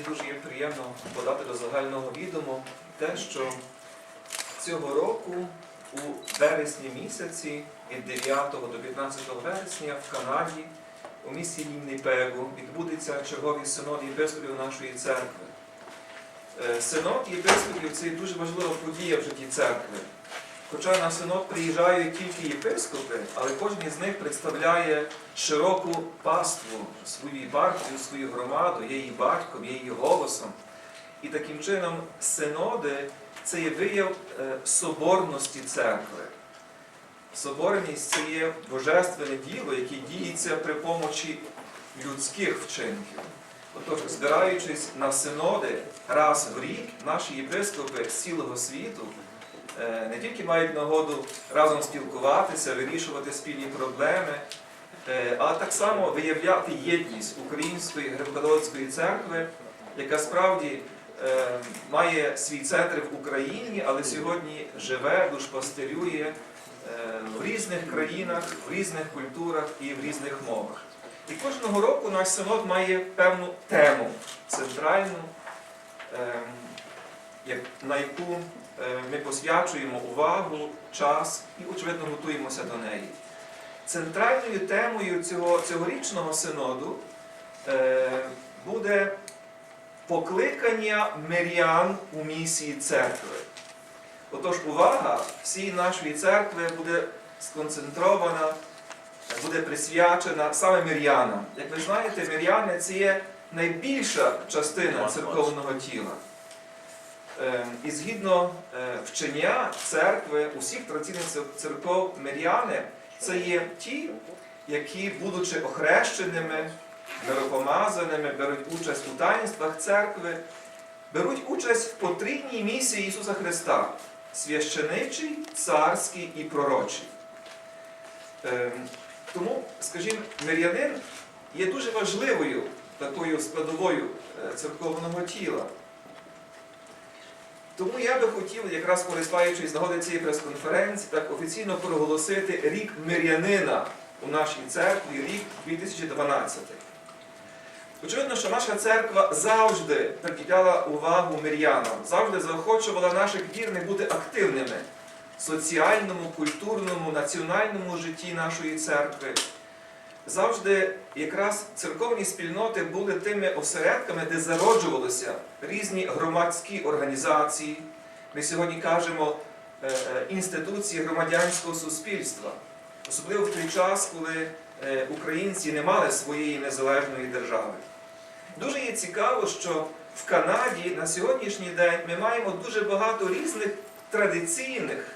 Мені дуже є приємно подати до загального відому те, що цього року у вересні місяці від 9 до 15 вересня в Канаді у місті Вінніпегу відбудеться черговий синод єпископів нашої церкви. Е, Синод єпископів це дуже важлива подія в житті церкви. Хоча на синод приїжджають тільки єпископи, але кожен із них представляє широку паству, свою єпархію, свою громаду, є її батьком, є її голосом. І таким чином синоди це є вияв е, соборності церкви. Соборність це є божественне діло, яке діється при помочі людських вчинків. Отож, збираючись на синоди раз в рік, наші єпископи з цілого світу не тільки мають нагоду разом спілкуватися, вирішувати спільні проблеми, е, а так само виявляти єдність Української греко-католицької церкви, яка справді е, має свій центр в Україні, але сьогодні живе, душпастерює е, в різних країнах, в різних культурах і в різних мовах. І кожного року наш синод має певну тему центральну, ем, на яку е, ми посвячуємо увагу, час і, очевидно, готуємося до неї. Центральною темою цього цьогорічного синоду е, буде покликання мирян у місії церкви. Отож, увага всієї нашої церкви буде сконцентрована, буде присвячена саме мирянам. Як ви знаєте, миряни це є найбільша частина церковного тіла. Е, І згідно е, вчення церкви, усіх традиційних церков миряни це є ті, які, будучи охрещеними, миропомазаними, беруть участь у таїнствах церкви, беруть участь в потрійній місії Ісуса Христа священичий, царський і пророчий. Ем, Тому, скажімо, мирянин є дуже важливою такою складовою е, церковного тіла. Тому я би хотів, якраз користуючись нагоди цієї прес-конференції, так офіційно проголосити рік мирянина у нашій церкві, рік 2012. Очевидно, що наша церква завжди приділяла увагу мирянам, завжди заохочувала наших вірних бути активними в соціальному, культурному, національному житті нашої церкви. Завжди якраз церковні спільноти були тими осередками, де зароджувалися різні громадські організації. Ми сьогодні кажемо е, е, інституції громадянського суспільства, особливо в той час, коли е, українці не мали своєї незалежної держави. Дуже є цікаво, що в Канаді на сьогоднішній день ми маємо дуже багато різних традиційних,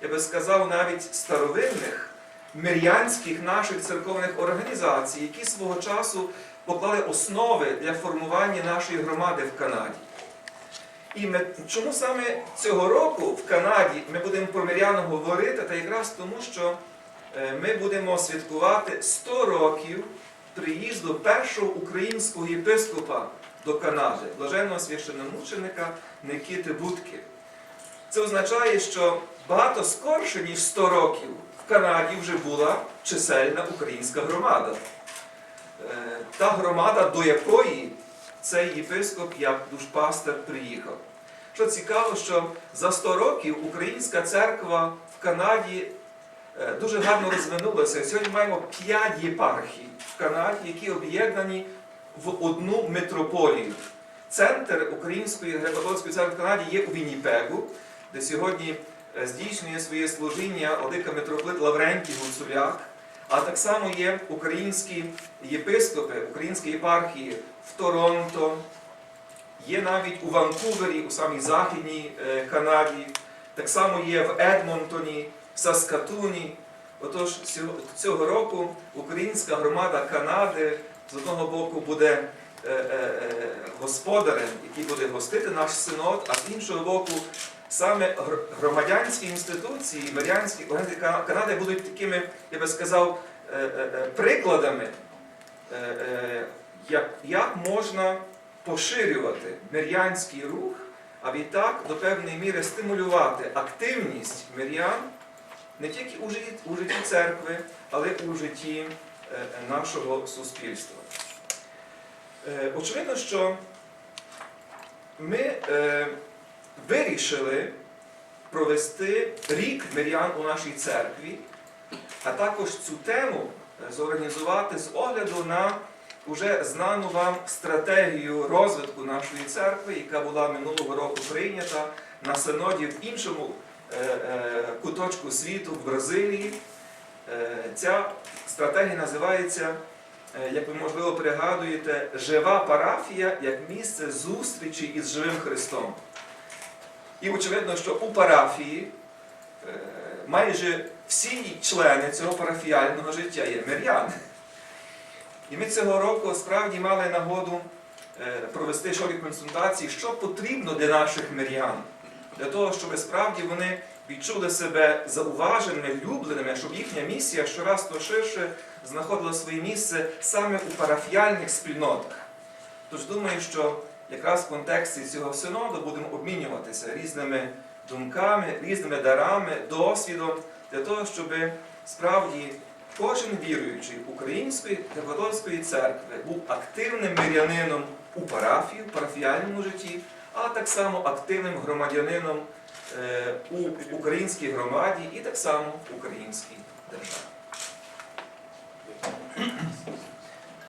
я би сказав, навіть старовинних мирянських наших церковних організацій, які свого часу поклали основи для формування нашої громади в Канаді. І ми, чому саме цього року в Канаді ми будемо про мирян говорити, та якраз тому, що е, ми будемо святкувати 100 років приїзду першого українського єпископа до Канади, блаженного священномученика Никити Будки. Це означає, що багато скорше, ніж 100 років, в Канаді вже була чисельна українська громада. Е, Та громада, до якої цей єпископ як душпастер приїхав. Що цікаво, що за 100 років українська церква в Канаді е, дуже гарно розвинулася. Сьогодні маємо 5 єпархій в Канаді, які об'єднані в одну митрополію. Центр Української греко-католицької церкви в Канаді є у Вінніпегу, де сьогодні здійснює своє служіння митрополит Лаврентій Гуцуляк, а так само є українські єпископи, українські єпархії в Торонто, є навіть у Ванкувері, у самій Західній е, Канаді, так само є в Едмонтоні, в Саскатуні. Отож, цього- року українська громада Канади з одного боку буде е, е, е, господарем, який буде гостити наш синод, а з іншого боку, саме громадянські інституції, мирянські органи Канади будуть такими, я би сказав, е, е, е, прикладами, як, можна поширювати мирянський рух, а відтак до певної міри стимулювати активність мирян не тільки у житті, церкви, але й у житті нашого суспільства. Очевидно, що ми вирішили провести рік мирян у нашій церкві, а також цю тему е, зорганізувати з огляду на уже знану вам стратегію розвитку нашої церкви, яка була минулого року прийнята на синоді в іншому е, е, куточку світу в Бразилії. Ця стратегія називається, як ви можливо пригадуєте, жива парафія як місце зустрічі із живим Христом. І очевидно, що у парафії е, майже всі члени цього парафіального життя є миряни. І ми цього року справді мали нагоду е, провести шові консультації, що потрібно для наших мирян, для того, щоб справді вони відчули себе зауваженими, любленими, щоб їхня місія щораз то ширше знаходила своє місце саме у парафіальних спільнотах. Тож думаю, що якраз в контексті цього синоду будемо обмінюватися різними думками, різними дарами, досвідом для того, щоб справді кожен віруючий української католицької церкви був активним мирянином у парафії, в парафіальному житті, а так само активним громадянином е, у українській громаді і так само в українській державі.